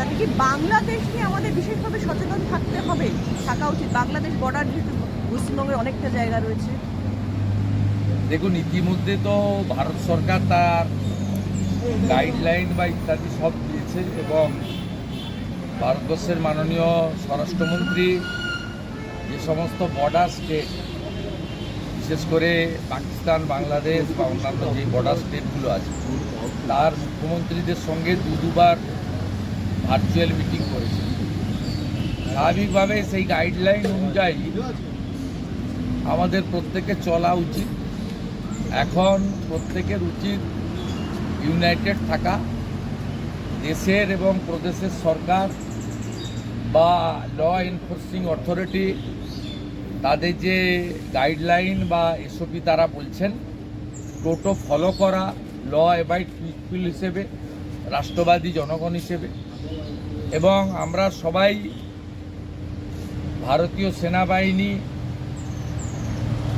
তাতে কি বাংলাদেশ নিয়ে আমাদের বিশেষভাবে সচেতন থাকতে হবে? থাকা উচিত। বাংলাদেশ বর্ডার যেহেতু পশ্চিমবঙ্গের অনেকটা জায়গা রয়েছে। দেখুন, ইতিমধ্যে তো ভারত সরকার তার গাইডলাইন বা ইত্যাদি সব দিয়েছে এবং ভারতবর্ষের মাননীয় স্বরাষ্ট্রমন্ত্রী যে সমস্ত বর্ডার স্টেট বিশেষ করে পাকিস্তান, বাংলাদেশ বা অন্যান্য যে বর্ডার স্টেটগুলো আছে, তার মুখ্যমন্ত্রীদের সঙ্গে দু দুবার ভার্চুয়াল মিটিং করেছে। স্বাভাবিকভাবে সেই গাইডলাইন অনুযায়ী আমাদের প্রত্যেকে চলা উচিত। এখন প্রত্যেকের উচিত ইউনাইটেড থাকা। দেশের এবং প্রদেশের সরকার বা ল এনফোর্সিং অথরিটি তাদের যে গাইডলাইন বা এসওপি তারা বলছেন টোটো ফলো করা ল অ্যাবাইড পিপল হিসেবে, রাষ্ট্রবাদী জনগণ হিসেবে। এবং আমরা সবাই ভারতীয় সেনাবাহিনী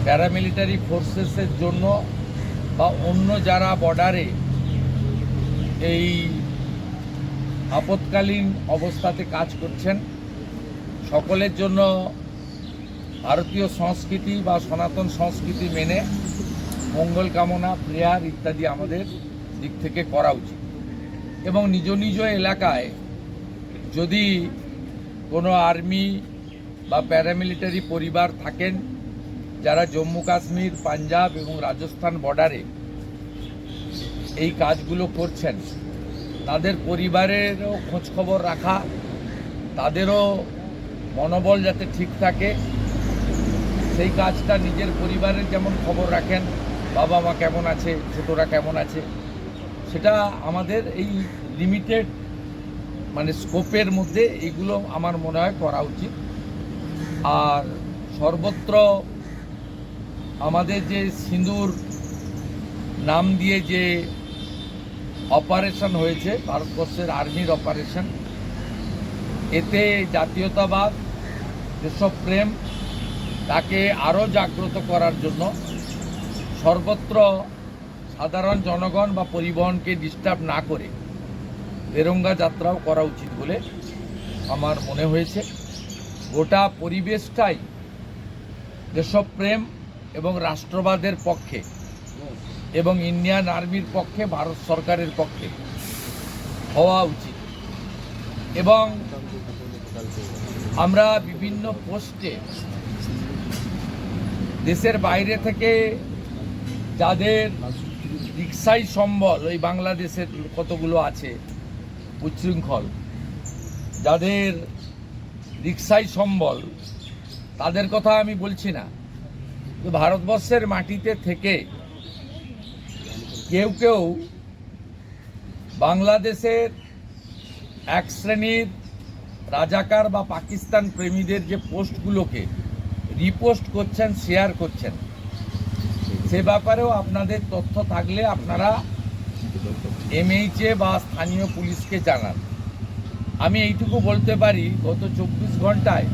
প্যারামিলিটারি ফোর্সেসের জন্য বা অন্য যারা বর্ডারে এই আপৎকালীন অবস্থাতে কাজ করছেন, সকলের জন্য ভারতীয় সংস্কৃতি বা সনাতন সংস্কৃতি মেনে মঙ্গল কামনা, প্রেয়ার ইত্যাদি আমাদের দিক থেকে করা উচিত। এবং নিজ নিজ এলাকায় যদি কোনো আর্মি বা প্যারামিলিটারি পরিবার থাকেন যারা জম্মু কাশ্মীর, পাঞ্জাব এবং রাজস্থান বর্ডারে এই কাজগুলো করছেন, তাদের পরিবারেরও খোঁজখবর রাখা, তাদেরও মনোবল যাতে ঠিক থাকে, সেই কাজটা নিজের পরিবারের যেমন খবর রাখেন বাবা মা কেমন আছে, ছোটরা কেমন আছে, সেটা আমাদের এই লিমিটেড মানে স্কোপের মধ্যে এগুলো আমার মনে হয় করা উচিত। আর সর্বত্র আমাদের যে সিঁদুর নাম দিয়ে যে অপারেশন হয়েছে, ভারতবর্ষের আর্মির অপারেশন, এতে জাতীয়তাবাদ, দেশপ্রেম, তাকে আরও জাগ্রত করার জন্য সর্বত্র সাধারণ জনগণ বা পরিবহনকে ডিস্টার্ব না করে তেরঙ্গা যাত্রাও করা উচিত বলে আমার মনে হয়েছে। গোটা পরিবেশটাই দেশপ্রেম এবং রাষ্ট্রবাদের পক্ষে এবং ইন্ডিয়ান আর্মির পক্ষে, ভারত সরকারের পক্ষে হওয়া উচিত। এবং আমরা বিভিন্ন পোস্টে দেশের বাইরে থেকে যাদের রিক্সাই সম্বল, ওই বাংলাদেশের কতগুলো আছে উচ্ছৃঙ্খল। যাদের রিক্সাই সম্বল, তাদের কথা আমি বলছি না। ভারতবর্ষের মাটিতে থেকে কেউ কেউ বাংলাদেশের এক শ্রেণির রাজাকার বা পাকিস্তান প্রেমীদের যে পোস্টগুলোকে রিপোস্ট করছেন, শেয়ার করছেন, সে ব্যাপারেও আপনাদের তথ্য থাকলে আপনারা এমএইচএ বা স্থানীয় পুলিশকে জানান। আমি এইটুকু বলতে পারি গত চব্বিশ ঘন্টায়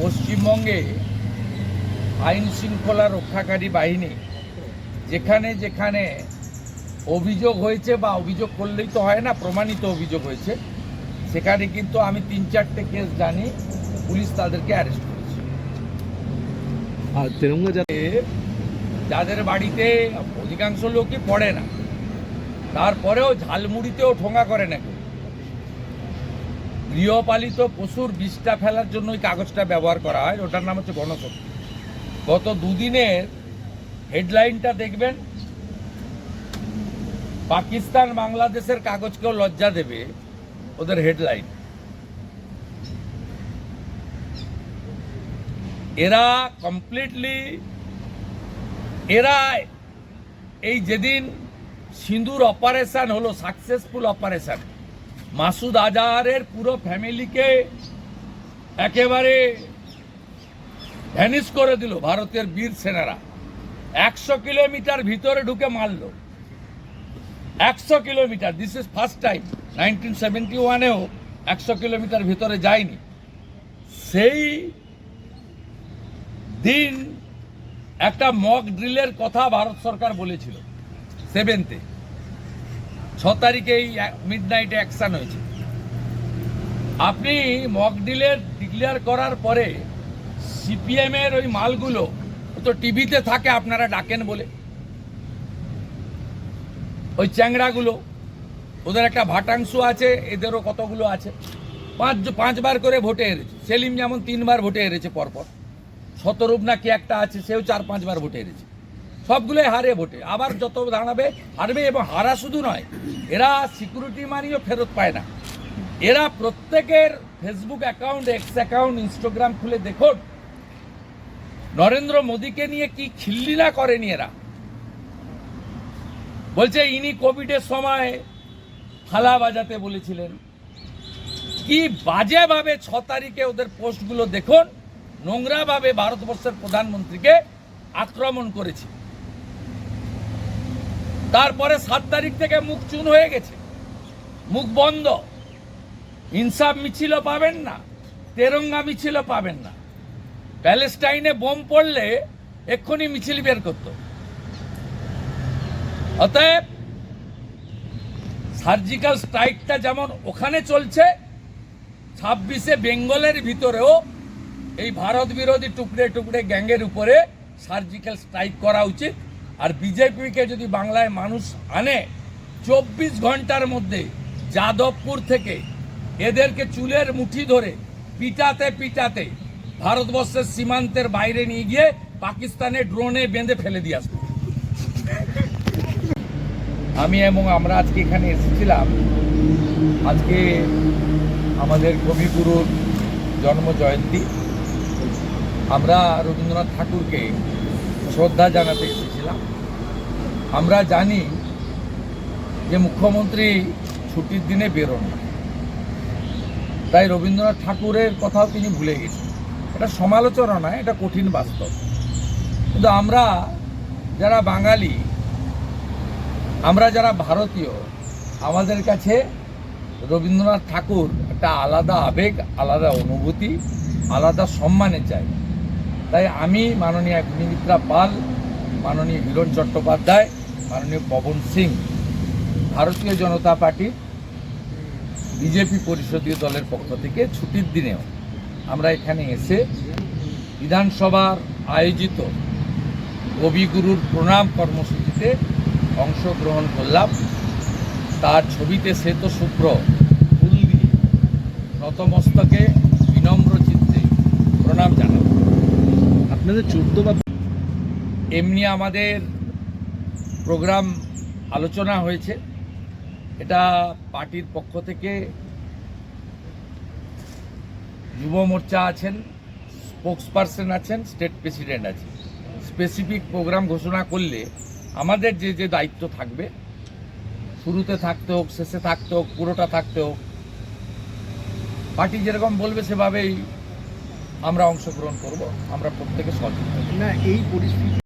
পশ্চিমবঙ্গে আইন শৃঙ্খলা রক্ষাকারী বাহিনী যেখানে যেখানে অভিযোগ হয়েছে বা অভিযোগ করলেই তো হয় না প্রমাণিত অভিযোগ হয়েছে সেখানে কিন্তু আমি তিন চারটে কেস জানি পুলিশ তাদেরকে অ্যারেস্ট করেছে। আর তেরঙ্গা যাদের বাড়িতে অধিকাংশ লোকই পড়ে না। তারপরেও ঝালমুড়িতেও ঠোঙা করে না কেউ। গৃহপালিত পশুর বিষটা ফেলার জন্য ওই কাগজটা ব্যবহার করা হয়, ওটার নাম হচ্ছে গণশক্তি গত দুদিনের হেডলাইনটা দেখবেন, পাকিস্তান বাংলাদেশের কাগজকেও লজ্জা দেবে ওদের হেডলাইন এরা কমপ্লিটলি এরা এই যেদিন সিঁদুর অপারেশন হলো সাকসেসফুল অপারেশন মাসুদ আজাহারের পুরো ফ্যামিলিকে একেবারে ভ্যানিশ করে দিল ভারতের বীর সেনারা। একশো কিলোমিটার ভিতরে ঢুকে মারলো। একশো kilometre this is first time nineteen seventy ওয়ানেও একশো কিলোমিটার ভিতরে যায়নি। সেই দিন একটা মক ড্রিলের কথা ভারত সরকার বলেছিল। সেভেন্থে ছ তারিখে এই মিড নাইটে অ্যাকশান হয়েছে। আপনি মকডিলের ডিক্লেয়ার করার পরে সিপিএম এর ওই মালগুলো তো টিভিতে থাকে, আপনারা ডাকেন বলে। ওই চ্যাংড়াগুলো, ওদের একটা ভাটাংশ আছে, এদেরও কতগুলো আছে। পাঁচ, পাঁচবার করে ভোটে হেরেছে। সেলিম যেমন তিনবার ভোটে হেরেছে পরপর। শতরূপ না কি একটা আছে, সেও চার, পাঁচবার ভোটে হেরেছে। সবগুলোই হারে ভোটে। আবার যত দাঁড়াবে, হারবে এবং হারা শুধু নয়, এরা সিকিউরিটি মানিও ফেরত পায় না। এরা প্রত্যেকের Facebook account X account Instagram খুলে দেখুন। নরেন্দ্র মোদীকে নিয়ে কি খিল্লিনা করেনি এরা? বলছে, ইনি কোভিডের সময় থালা বাজাতে বলেছিলেন। কি বাজেভাবে ছ তারিখে ওদের পোস্টগুলো দেখুন, নোংরাভাবে ভারতবর্ষের প্রধানমন্ত্রীকে আক্রমণ করেছে। তারপরে সাত তারিখ থেকে মুখ চুন হয়ে গেছে। মুখ বন্ধ। ইনসাফ মিছিলও পাবেন না, তেরঙ্গা মিছিলও পাবেন না। প্যালেস্টাইনে বোম পড়লে এক্ষুনি মিছিল বের করতো। অতএব সার্জিক্যাল স্ট্রাইকটা যেমন ওখানে চলছে, ছাব্বিশে বেঙ্গলের ভিতরেও এই ভারত বিরোধী টুকরে টুকরে গ্যাংয়ের উপরে সার্জিক্যাল স্ট্রাইক করা উচিত। আর বিজেপিকে যদি বাংলায় মানুষ আনে, চব্বিশ ঘণ্টার মধ্যে যাদবপুর থেকে এদেরকে চুলের মুঠি ধরে পিটাতে পিটাতে ভারতবর্ষের সীমান্তের বাইরে নিয়ে গিয়ে পাকিস্তানে ড্রোনে বেঁধে ফেলে দিয়ে আসবে। আমি এবং আমরা আজকে এখানে এসেছিলাম। আজকে আমাদের কবিগুরুর জন্ম জয়ন্তী আমরা রবীন্দ্রনাথ ঠাকুরকে শ্রদ্ধা জানাতে এসেছিলাম। আমরা জানি যে মুখ্যমন্ত্রী ছুটির দিনে বেরোন তাই রবীন্দ্রনাথ ঠাকুরের কথাও তিনি ভুলে গেছেন। এটা সমালোচনা নয়, এটা কঠিন বাস্তব। কিন্তু আমরা যারা বাঙালি, আমরা যারা ভারতীয়, আমাদের কাছে রবীন্দ্রনাথ ঠাকুর একটা আলাদা আবেগ, আলাদা অনুভূতি, আলাদা সম্মানে চাই। তাই আমি মাননীয় অগ্নিমিত্রা পাল, মাননীয় হিরণ চট্টোপাধ্যায়, মাননীয় পবন সিং, ভারতীয় জনতা পার্টি, বিজেপি পরিষদীয় দলের পক্ষ থেকে ছুটির দিনেও আমরা এখানে এসে বিধানসভার আয়োজিত কবিগুরুর প্রণাম কর্মসূচিতে অংশগ্রহণ করলাম। তার ছবিতে শ্বেত শুভ্র ফুল দিয়ে নতমস্তকে বিনম্র চিত্তে প্রণাম জানাব। আপনাদের চোদ্দ বা এমনি আমাদের প্রোগ্রাম আলোচনা হয়েছে। এটা পার্টির পক্ষ থেকে যুব মোর্চা আছেন স্পোক্স পারসন আছেন, স্টেট প্রেসিডেন্ট আছেন। স্পেসিফিক প্রোগ্রাম ঘোষণা করলে আমাদের যে যে দায়িত্ব থাকবে, শুরুতে থাকতে হোক, শেষে থাকতে হোক, পুরোটা থাকতে হোক, পার্টি যেরকম বলবে সেভাবেই আমরা অংশগ্রহণ করব আমরা প্রত্যেকে সচেতন। না এই পরিস্থিতি